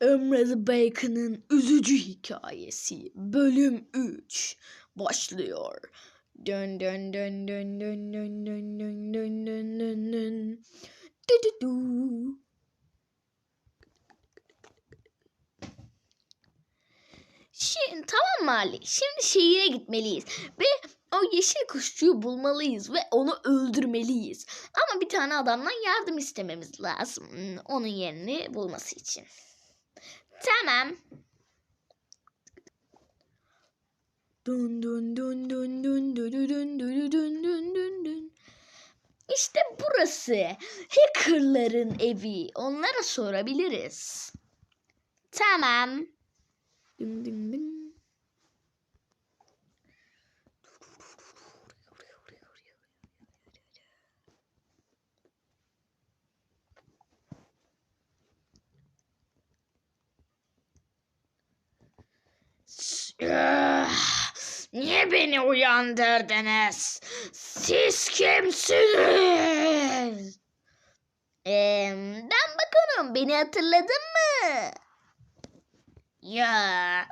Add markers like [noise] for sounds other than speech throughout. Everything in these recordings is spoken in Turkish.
Emre Bacon'ın üzücü hikayesi bölüm 3 başlıyor. Dön dön dön dön dön dön dön dön dön dön dön dön. Du du du. Şimdi tamam mı Ali? Şimdi şehire gitmeliyiz ve o yeşil kuşçuyu bulmalıyız ve onu öldürmeliyiz. Ama bir tane adamdan yardım istememiz lazım. hmm, Onun yerini bulması için. Tamam. Dun dun dun dun dun dun dun dun dun dun dun dun. İşte burası. Hackerların evi. Onlara sorabiliriz. Tamam. Dın dın dın. Ah, Niye beni uyandırdınız? Siz kimsiniz? Ee, ben bakalım. Beni hatırladın mı? Ya.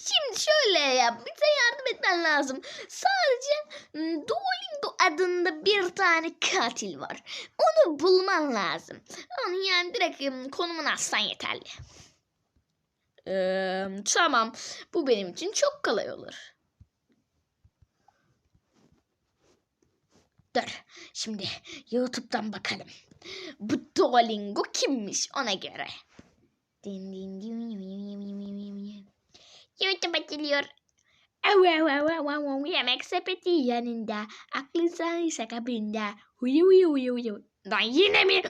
Şimdi şöyle yap. Bize yardım etmen lazım. Sadece mm, Duolingo adında bir tane katil var. Onu bulman lazım. Onu yani direkt mm, konumunu atsan yeterli. Ee, tamam. Bu benim için çok kolay olur. Dur. Şimdi YouTube'dan bakalım. Bu Duolingo kimmiş ona göre. Din din din din din din din din. YouTube açılıyor. Yemek sepeti yanında. Aklın sağlığı kabinde. Huyu huyu huyu huyu. Lan yine mi?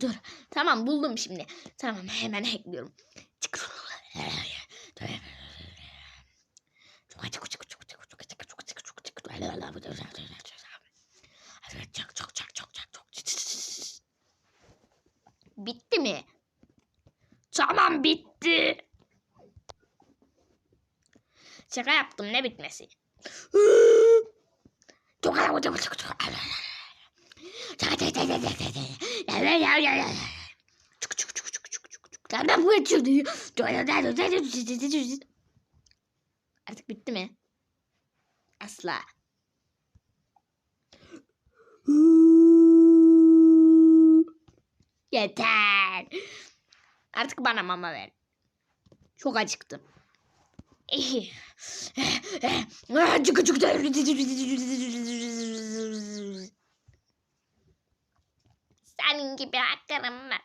Dur. Tamam buldum şimdi. Tamam hemen hackliyorum. Bitti mi? Tamam bitti. Şaka yaptım ne bitmesi? Artık bitti mi? Asla. Yeter. Artık bana mama ver. Çok acıktım. Senin gibi haklarım var.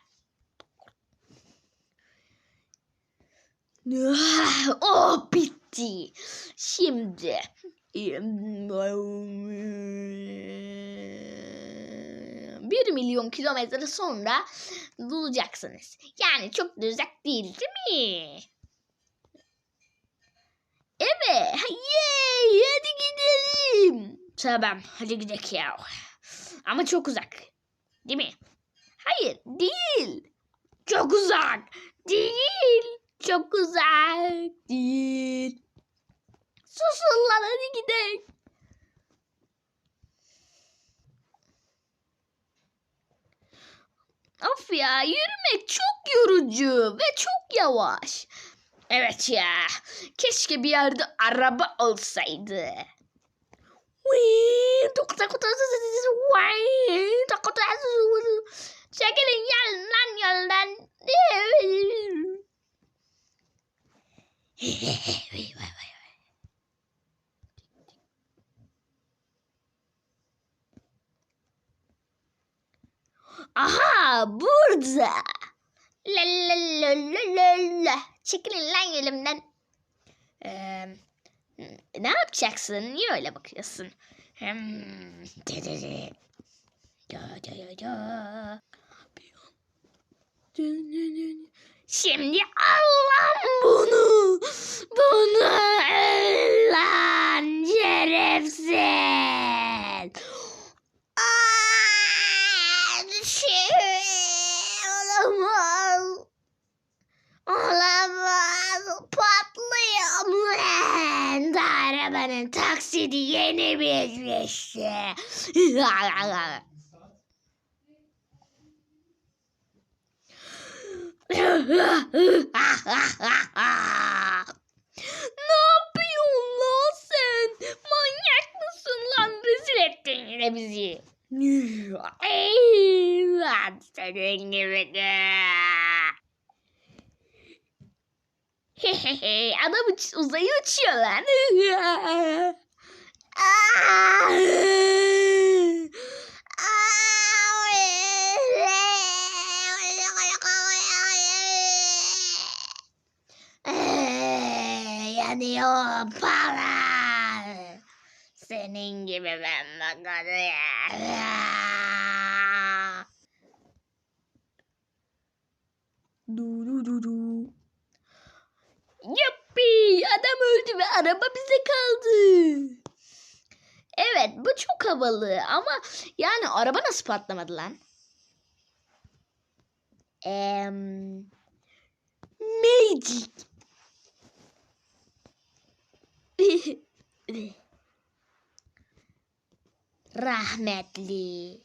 Oh bitti. Şimdi bir milyon kilometre sonra bulacaksınız. Yani çok da uzak değil değil mi? Evet. Yay, hadi gidelim. Tamam hadi gidelim ya. Ama çok uzak. Değil mi? Hayır değil. Çok uzak. Değil. Çok uzak. Değil. Susun lan hadi gidelim. Of ya yürümek çok yorucu ve çok yavaş. Evet ya. Keşke bir yerde araba olsaydı. Çekilin yoldan [laughs] yoldan. Aha burada. La la la la la la. Çekilin lan yolumdan. Ee, ne yapacaksın? Niye öyle bakıyorsun? Hmm. de de de. Da da da da. Şimdi Allah bunu. Bunu lan şerefsiz. beni bezmişti. ne yapıyorsun lan sen? Manyak mısın lan? Rezil ettin yine bizi. Ey lan senin gibi de. Adam uç uzayı uçuyor lan. 啊呜啊呜耶我喜欢我喜欢我喜欢耶呀你又我了。啦森林给我们布满的呀啊。Bu çok havalı ama yani araba nasıl patlamadı lan? Em, Magic. Rahmetli.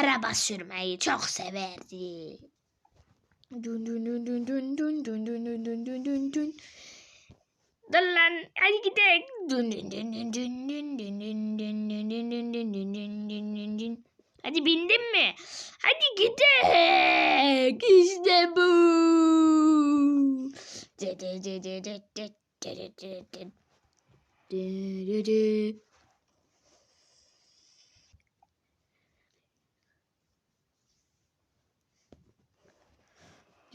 Araba sürmeyi çok severdi. Dun dun dun dun dun dun dun dun dun dun dun dun dun. Dur lan hadi gidelim. Dun dun dun dun dun dun dun dun dun dun dun dun dun dun dun dun dun dun. Hadi bindin mi? Hadi gidelim. İşte bu. Dü dü dü dü dü dü dü dü dü dü. Dü dü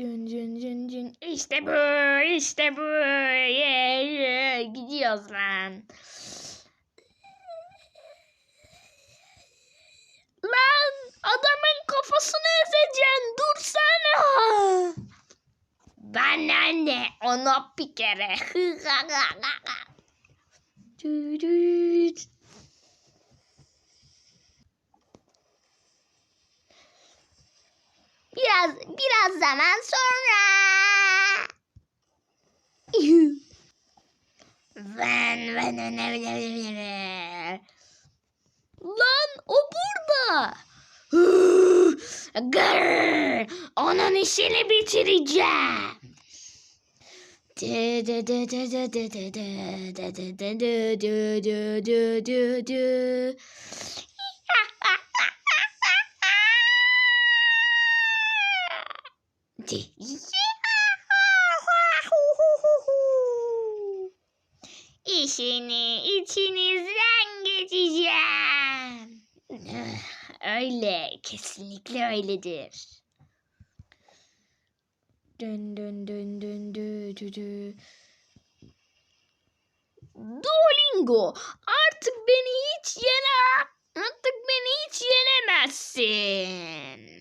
Dün dün dün dün. İşte bu, işte bu. Yeah, yeah. Gidiyoruz lan. Lan adamın kafasını ezeceksin. Dursana. Bana ne? Ona bir kere. [laughs] Biraz biraz zaman sonra. Ben ben Lan o burada. Gırr, onun işini bitireceğim. Dö. İşini içinizden geçeceğim. Öyle, kesinlikle öyledir. Dön dön dön dön dö dö dö. Duolingo artık beni hiç yene artık beni hiç yenemezsin.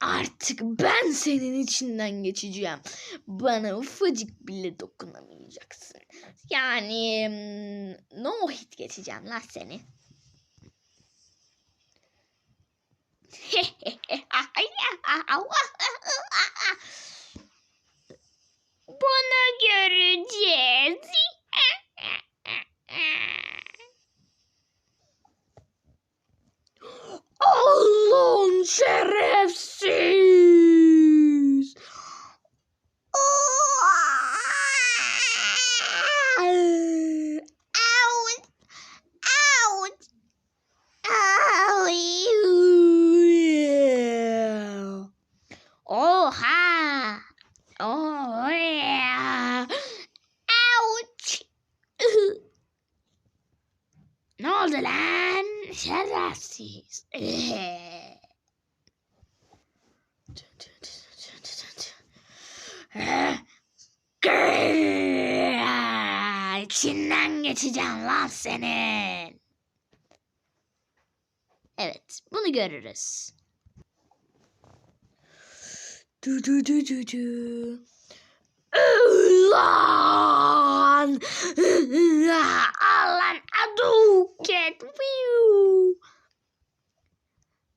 Artık ben senin içinden geçeceğim. Bana ufacık bile dokunamayacaksın. Yani mm, no hit geçeceğim lan seni. [laughs] Bunu göreceğiz. Allah'ın şerefsiz. Out. Out. Oha. Oh yeah. Ouch. ne oldu lan? Şerefsiz. Grrr, İçinden geçeceğim lan senin. Evet, bunu görürüz. Du du du du du. Ulan! Alan aduket.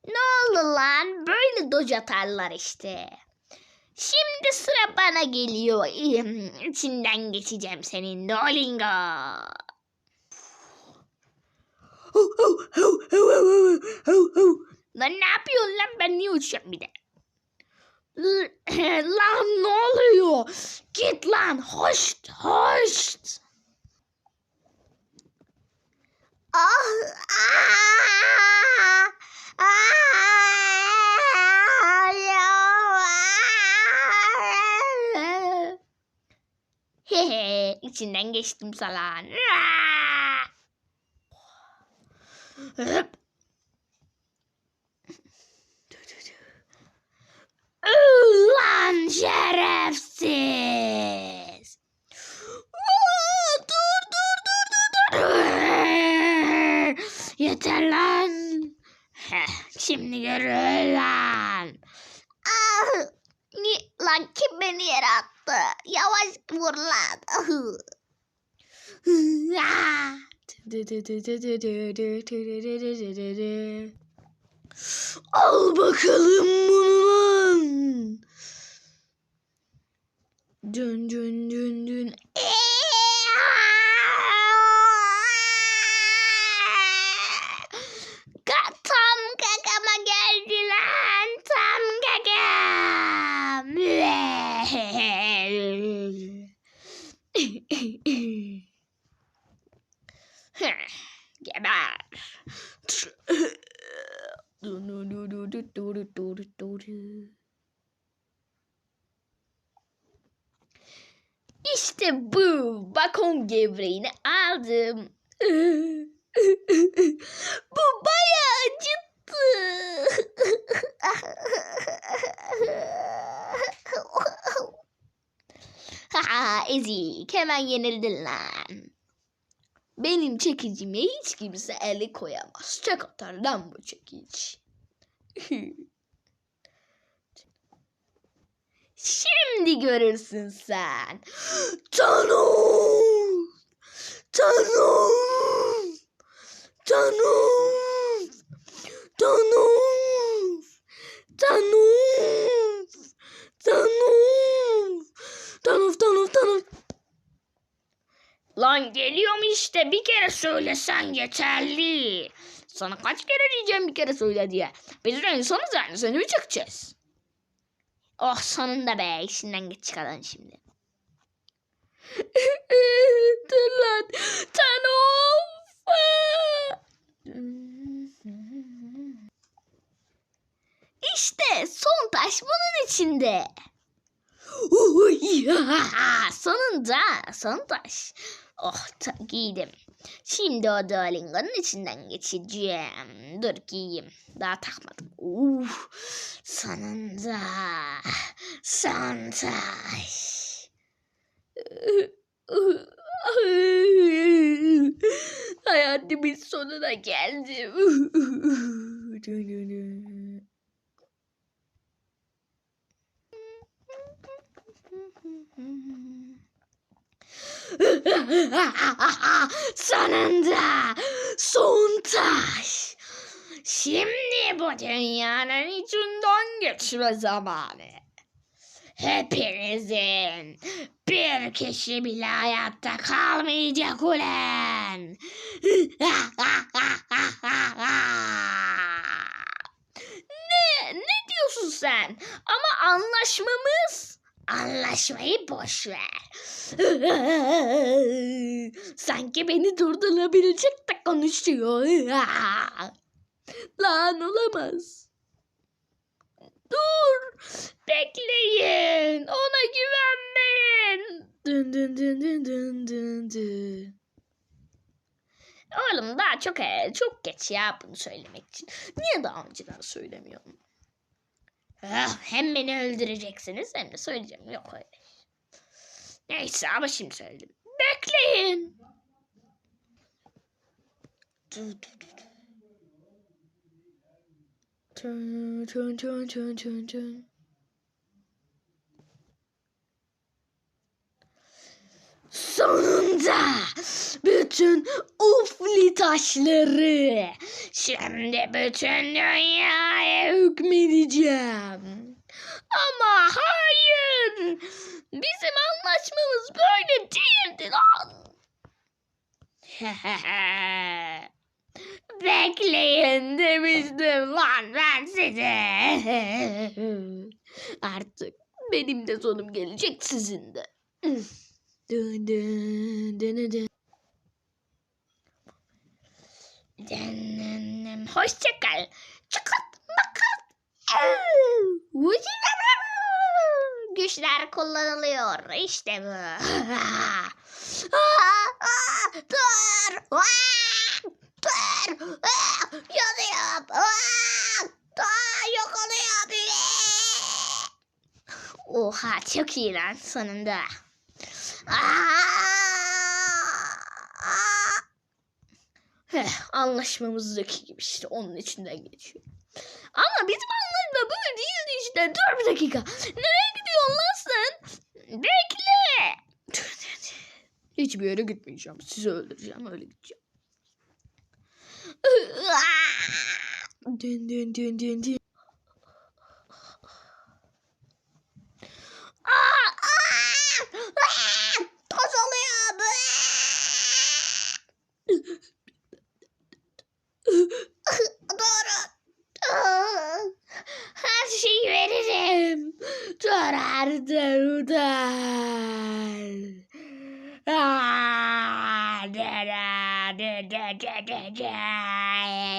Ne oldu lan? Böyle doj atarlar işte. Şimdi sıra bana geliyor. İçinden geçeceğim senin Duolingo. Lan ne yapıyorsun lan? Ben niye uçuyorum bir de? [clears throat] lan ne oluyor? Git lan. Hoşt hoşt. Ah, ah, ah, ya, ah. [laughs] Hehe içinden geçtim salan. Ulan şerefsiz. Aa, Dur dur dur dur dur. Yeter lan. Heh, Şimdi görür lan. Ah, Lan kim beni yere attı? Yavaş vur lan. Ah. Bakalım bunu lan. Dün ezik hemen yenildin lan. Benim çekicime hiç kimse eli koyamaz. Çek atar lan bu çekiç. [laughs] Şimdi görürsün sen. [gasps] Thanos! Thanos! Thanos! Thanos! Thanos! Thanos! Thanos. Lan geliyorum işte bir kere söylesen yeterli. Sana kaç kere diyeceğim bir kere söyle diye. Biz de insanız yani seni mi çekeceğiz? Oh sonunda be işinden geç çıkalım şimdi. [laughs] Dur lan. İşte son taş bunun içinde. [laughs] Sonunda son taş. Oh ta- giydim. Şimdi o Duolingo'nun içinden geçeceğim. Dur giyeyim. Daha takmadım. Uf, sonunda son taş. [laughs] Hayatımın sonuna geldim. [laughs] [laughs] Sonunda son taş. Şimdi bu dünyanın içinden geçme zamanı. Hepinizin bir kişi bile hayatta kalmayacak ulan. [laughs] ne? Ne diyorsun sen? Ama anlaşmamız Anlaşmayı boş ver. [laughs] Sanki beni durdurabilecek de konuşuyor. [laughs] Lan olamaz. Dur. Bekleyin. Ona güvenmeyin. Dın dın dın dın dın dın dın. Oğlum daha çok çok geç ya bunu söylemek için. Niye daha önceden söylemiyorum? Ah, hem beni öldüreceksiniz hem de söyleyeceğim. Yok öyle. Neyse ama şimdi söyledim. Bekleyin. Tön, tön, tön, tön, tön, tön. Sonunda bütün ufli taşları şimdi bütün dünyaya hükmedeceğim. Ama hayır. Bizim anlaşmamız böyle değildi lan. [laughs] Bekleyin demiştim lan ben size. [laughs] Artık benim de sonum gelecek sizin de. [laughs] Dın dın dın dın. Dın dın dın. Hoşça kal. Çıkart bakalım. Güçler kullanılıyor. İşte bu. Dur. Dur. Yanıyorum. Aa, yok oluyor. Oha çok iyi lan sonunda. Heh, anlaşmamızdaki gibi işte onun içinden geçiyor. Ama bizim anlaşma böyle değildi işte. Dur bir dakika. Nereye gidiyorsun lan sen? Bekle. Hiçbir yere gitmeyeceğim. Sizi öldüreceğim öyle gideceğim. Dün dün dün dün dün. aa, aa, aa, toz oluyor. Doğru. Aa. Her şeyi veririm. Dur artık dur. Aa, da, da, da, da, da, da, da.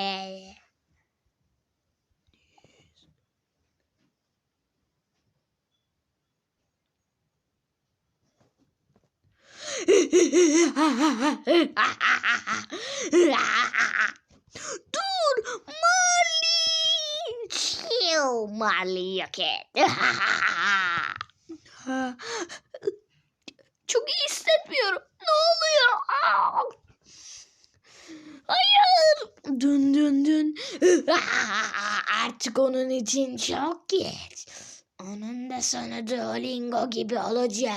Dur Marley. Chill Marley yok et. [laughs] Çok iyi hissetmiyorum. Ne oluyor? Hayır. Dün dün dün. [laughs] Artık onun için çok geç. Onun da sonu Duolingo gibi olacak.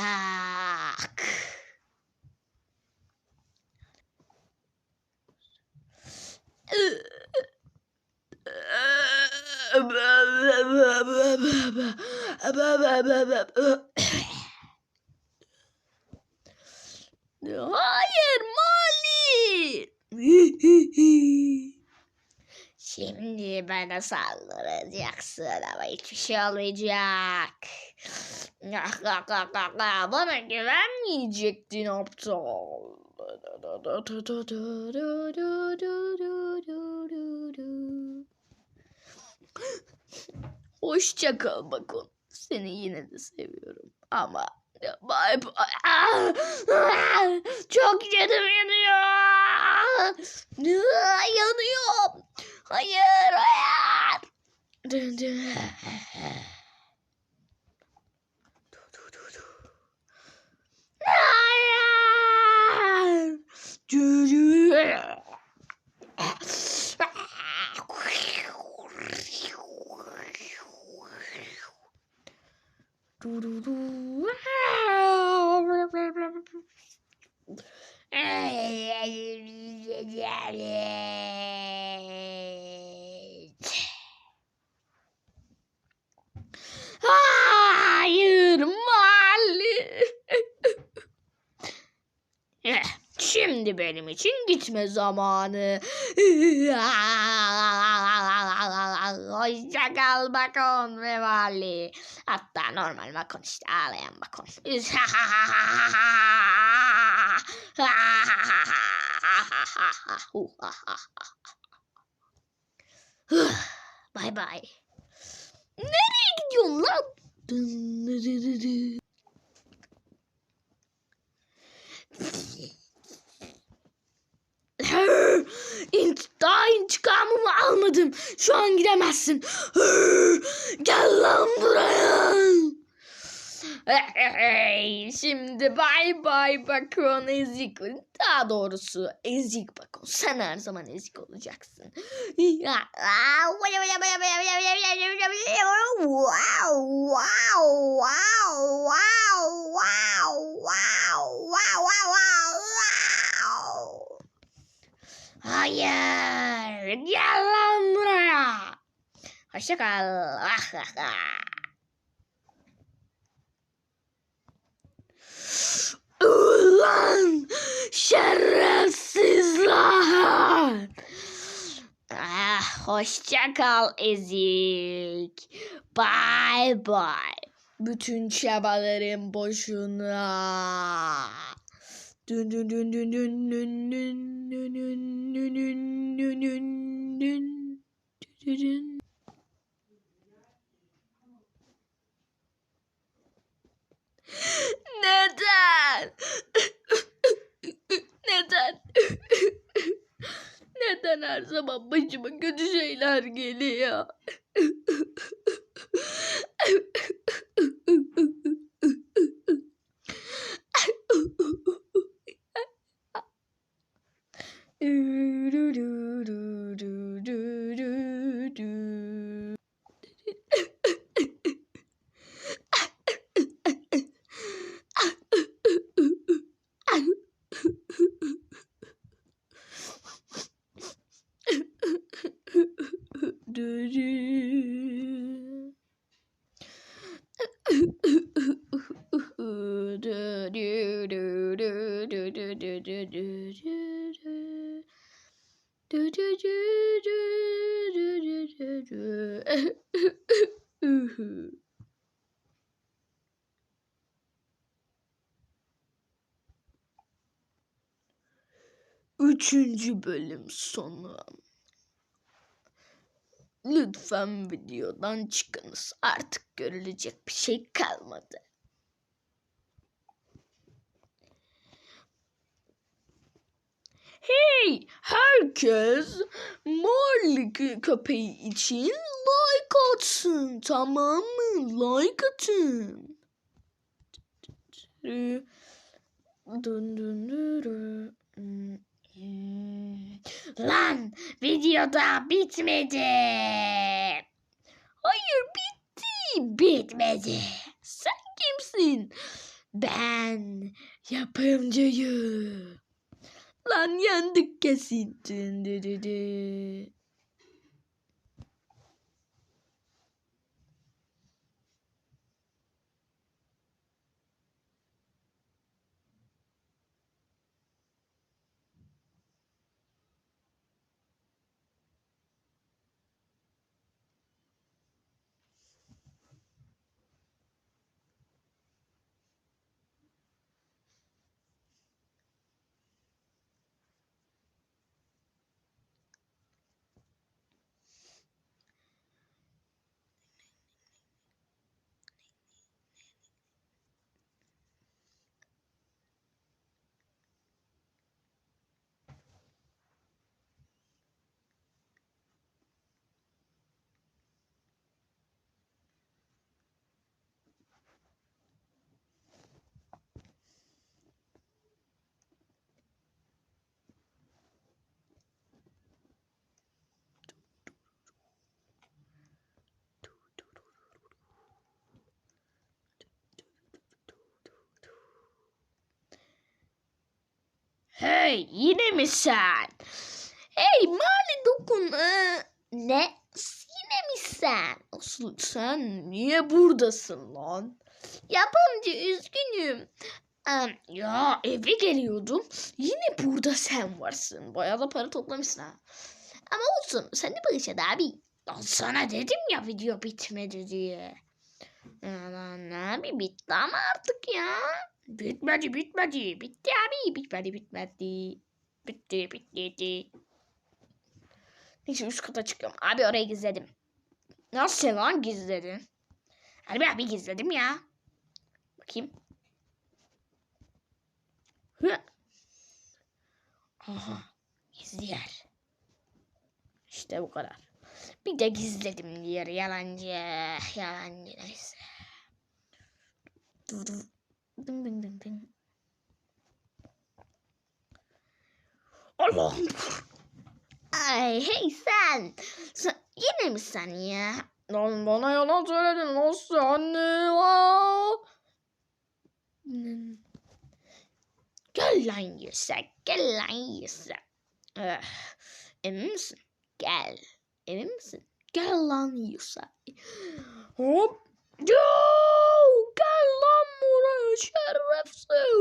Hayır Mali. Şimdi bana saldıracaksın ama hiçbir şey olmayacak. Bana güvenmeyecektin aptal. Hoşça kal Bakon. Seni yine de seviyorum ama bye bye. Ah! Ah! Çok canım yanıyor. Ah, Yanıyorum. Hayır, hayır. Dın dın. Du, du, du, du. Hayır. Du, du. Du, du, du. Hayır Mali. Eh, Şimdi benim için gitme zamanı. Hoşça kal Bakon ve Mali. Hatta normal Bakon işte ağlayan Bakon. Bye bye. Nereye gidiyorsun lan? Dın dı dı dı dı. İnt daha intikamımı almadım. Şu an gidemezsin. [gasps] Gel lan buraya. [laughs] Şimdi bay bay bakon ezik. Daha doğrusu ezik bakon. Sen her zaman ezik olacaksın. [laughs] Hayır. Gel lan buraya. Hoşça kal. Ulan şerefsizler. Ah, hoşça kal ezik. Bye bye. Bütün çabalarım boşuna. Dün dün dün dün dün dün dün dün dün dün dün dün dün dün. Neden? Neden? Neden her zaman başıma kötü şeyler geliyor? Üçüncü bölüm sonu. Lütfen videodan çıkınız. Artık görülecek bir şey kalmadı. Hey herkes Marley kö- köpeği için like atsın tamam mı? Like atın. Dün dün dün Hmm. Lan videoda bitmedi. Hayır bitti. Bitmedi. Sen kimsin? Ben yapımcıyım. Lan yandık kesin. Dün dü dü Hey yine mi sen? Hey Mali dokun. Ee, ne? Yine mi sen? Asıl sen niye buradasın lan? Yapımcı üzgünüm. Em, ya eve geliyordum. Yine burada sen varsın. Bayağı da para toplamışsın ha. Ama olsun. Sen de Barış'a abi. Sana dedim ya video bitmedi diye. Lan abi bitti ama artık ya. Bitmedi bitmedi. Bitti abi. Bitmedi bitmedi. Bitti bitti. Neyse üst kata çıkıyorum. Abi orayı gizledim. Nasıl lan gizledin? Harbi abi gizledim ya. Bakayım. Hı. Aha. Gizli yer. İşte bu kadar. Bir de gizledim diğer yalancı. Yalancı neyse. Dur dur. Dın dın dın dın. Allah'ım. Ay hey sen. sen. Yine mi sen ya? Lan bana yalan söyledin. Nasıl anne? Aa! Hmm. Gel lan yesek. Gel lan yesek. Eh, emin misin? Gel. Emin misin? Gel lan yesek. Hop. Yoo, gel lan buraya şerefsiz.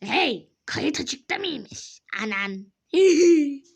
Hey, kayıt açıkta mıymış? Anan. [laughs]